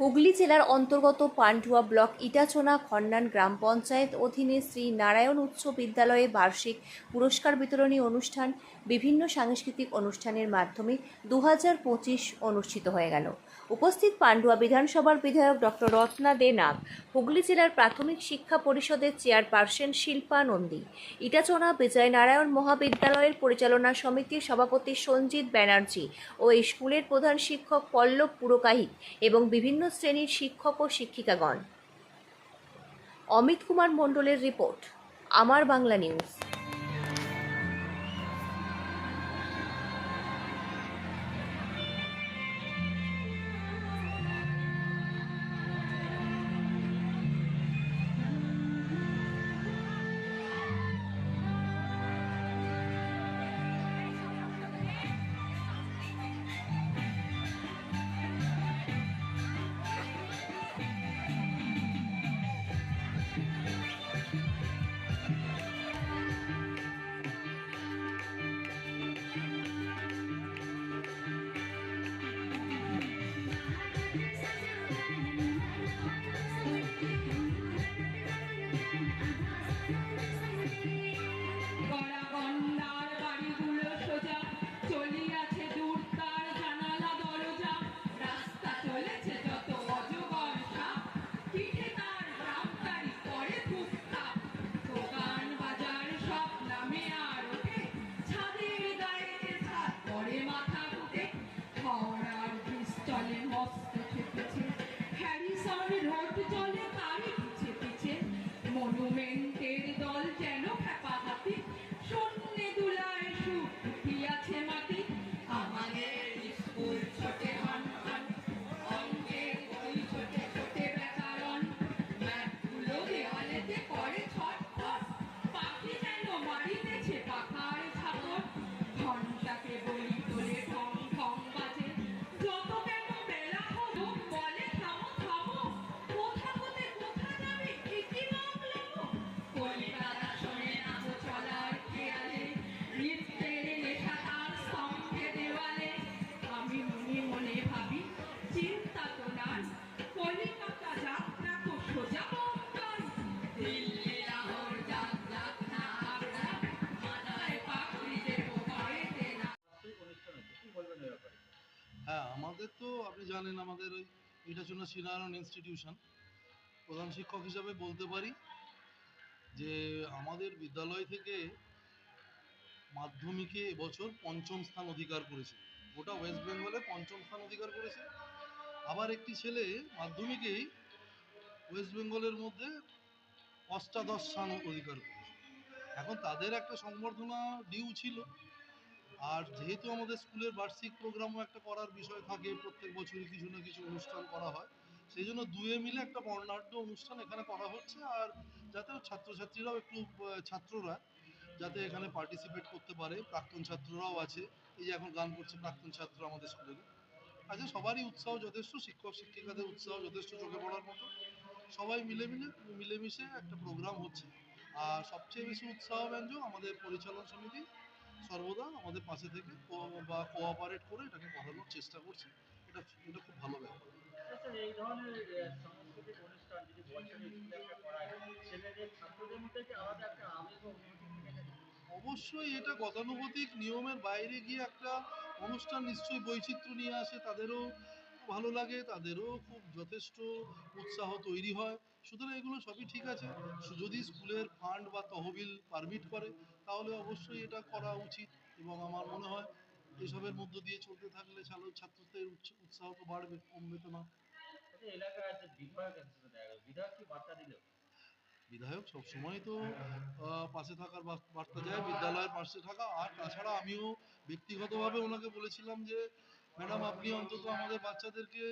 হুগলি জেলার অন্তর্গত পান্ডুয়া ব্লক ইটাচোনা খন্ডান গ্রাম পঞ্চায়েত অধীনে শ্রী নারায়ণ উচ্চ বিদ্যালয়ে বার্ষিক পুরস্কার বিতরণী অনুষ্ঠান বিভিন্ন সাংস্কৃতিক অনুষ্ঠানের মাধ্যমে দু হাজার পঁচিশ অনুষ্ঠিত হয়ে গেল। উপস্থিত পান্ডুয়া বিধানসভার বিধায়ক ডক্টর রত্না দে নাগ হুগলি জেলার প্রাথমিক শিক্ষা পরিষদের চেয়ারপারসন শিল্পা নন্দী, ইটাচনা বিজয় নারায়ণ মহাবিদ্যালয়ের পরিচালনা সমিতির সভাপতি সঞ্জিত ব্যানার্জি ও এই স্কুলের প্রধান শিক্ষক পল্লব পুরকাহিত এবং বিভিন্ন শ্রেণির শিক্ষক ও শিক্ষিকাগণ। অমিত কুমার মণ্ডলের রিপোর্ট, আমার বাংলা নিউজ। জানেন আমাদের ওই জন্য শ্রীনারায়ণ ইনস্টিটিউশন প্রধান শিক্ষক হিসাবে বলতে পারি যে আমাদের বিদ্যালয় থেকে মাধ্যমিকে এবছর পঞ্চম স্থান অধিকার করেছে। গোটা ওয়েস্ট বেঙ্গলে পঞ্চম স্থান অধিকার করেছে। আবার একটি ছেলে মাধ্যমিকেই ওয়েস্ট বেঙ্গলের মধ্যে অষ্টাদশ স্থান অধিকার করেছে। এখন তাদের একটা সংবর্ধনা ডিউ ছিল। আর যেহেতু আমাদের স্কুলের বার্ষিক প্রোগ্রামও একটা করার বিষয় থাকে, প্রত্যেক বছরই কিছু না কিছু অনুষ্ঠান করা হয়। সেই জন্য দুয়ে মিলে একটা বর্ণাঢ্য অনুষ্ঠান এখানে করা হচ্ছে আর যাতে ছাত্রছাত্রীরাও একটু ছাত্ররা যাতে এখানে পার্টিসিপেট করতে পারে। প্রাক্তন ছাত্ররাও আছে। এই যে এখন গান করছে প্রাক্তন ছাত্র আমাদের স্কুলে। আচ্ছা সবারই উৎসাহ যথেষ্ট, শিক্ষক, শিক্ষিকাদের উৎসাহ যথেষ্ট চোখে পড়ার মতো। সবাই মিলে মিলে মিলেমিশে একটা প্রোগ্রাম হচ্ছে। আর সবচেয়ে বেশি উৎসাহ ব্যঞ্জক আমাদের পরিচালন সমিতি সর্বদা আমাদের পাশে থেকে বা কোঅপারেট করে এটাকে করানোর চেষ্টা করছে এটা এটা খুব ভালো ব্যাপার আচ্ছা, এই ধরনের সাংস্কৃতিক অনুষ্ঠান যদি বছরে স্কুলে একটা করায় ছেলেদের ছাত্রদের মধ্যে আলাদা একটা আবেগ ও অনুভূতি থেকে যায়? অবশ্যই এটা গতানুগতিক নিয়মের বাইরে গিয়ে একটা অনুষ্ঠান নিশ্চয়ই বৈচিত্র্য নিয়ে আসে তাদেরও ভালো লাগে তাদেরও খুব যথেষ্ট উৎসাহ তৈরি হয়। সুতরাং এগুলো সবই ঠিক আছে। যদি স্কুলের ফান্ড বা তহবিল পারমিট করে তাহলে অবশ্যই এটা করা উচিত এবং আমার মনে হয় এসবের মধ্য দিয়ে চলতে থাকলে ছাত্র- ছাত্রদের উৎসাহ তো বাড়বে কমবে তো না। বিধায়ক সবসময় তো পাশে থাকার বার্তা যায় বিদ্যালয়ের পাশে থাকা। আর তাছাড়া আমিও ব্যক্তিগতভাবে ওনাকে বলেছিলাম যে ম্যাডাম, আপনি অন্তত আমাদের বাচ্চাদেরকে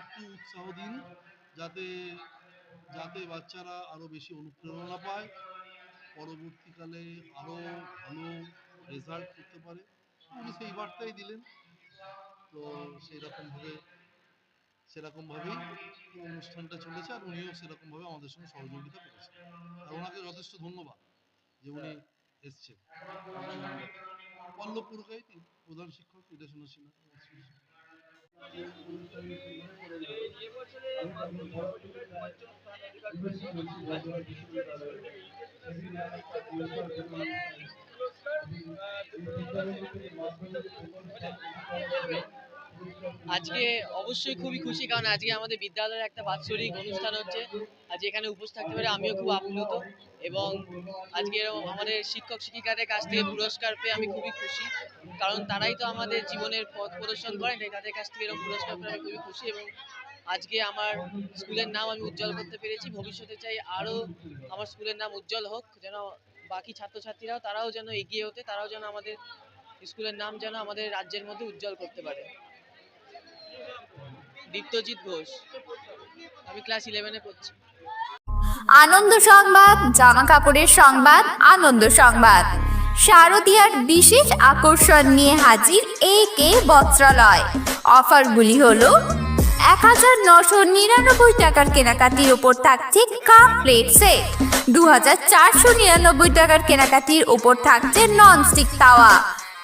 একটু উৎসাহ দিন, যাতে যাতে বাচ্চারা আরও বেশি অনুপ্রেরণা পায়। পরবর্তীকালে আরও ভালো রেজাল্ট করতে পারে। উনি সেই বার্তাই দিলেন। তো সেই রকম ভাবে সেরকম ভাবেই অনুষ্ঠানটা চলেছে আর উনিও সেরকম ভাবে আমাদের সঙ্গে সহযোগিতা করেছেন। আর ওনাকে যথেষ্ট ধন্যবাদ যে উনি এসছেন। পল্লব পুরকাইত প্রধান শিক্ষক স্কুলের এইচএসসি পুরস্কার আজকে অবশ্যই খুবই খুশি, কারণ আজকে আমাদের বিদ্যালয়ের একটা বাৎসরিক অনুষ্ঠান হচ্ছে। আজ এখানে উপস্থিত থাকতে পারে আমিও খুব আপ্লুত এবং আজকে আমাদের শিক্ষক শিক্ষিকাদের কাছ থেকে পুরস্কার পেয়ে আমি খুবই খুশি, কারণ তারাই তো আমাদের জীবনের পথ প্রদর্শন করেন, তাই তাদের কাছ থেকে এরকম পুরস্কার পেয়ে আমি খুবই খুশি এবং আজকে আমার স্কুলের নাম আমি উজ্জ্বল করতে পেরেছি। ভবিষ্যতে চাই আরও আমার স্কুলের নাম উজ্জ্বল হোক, যেন বাকি ছাত্রছাত্রীরাও তারাও যেন এগিয়ে হতে তারাও যেন আমাদের স্কুলের নাম যেন আমাদের রাজ্যের মধ্যে উজ্জ্বল করতে পারে। দীপ্তজিৎ ঘোষ। আমি ক্লাস ইলেভেনে পড়ছি। আনন্দ সংবাদ, জামা কাপড়ের সংবাদ, আনন্দ সংবাদ। শারদিয়ার বিশেষ আকর্ষণ নিয়ে হাজির এ কে বস্ত্রালয়। অফারগুলি হলো, এক হাজার নশো নিরানব্বই টাকার কেনাকাটির ওপর থাকছে কাপ প্লেট সেট। দু হাজার চারশো নিরানব্বই টাকার কেনাকাটির ওপর থাকছে ননস্টিক তাওয়া।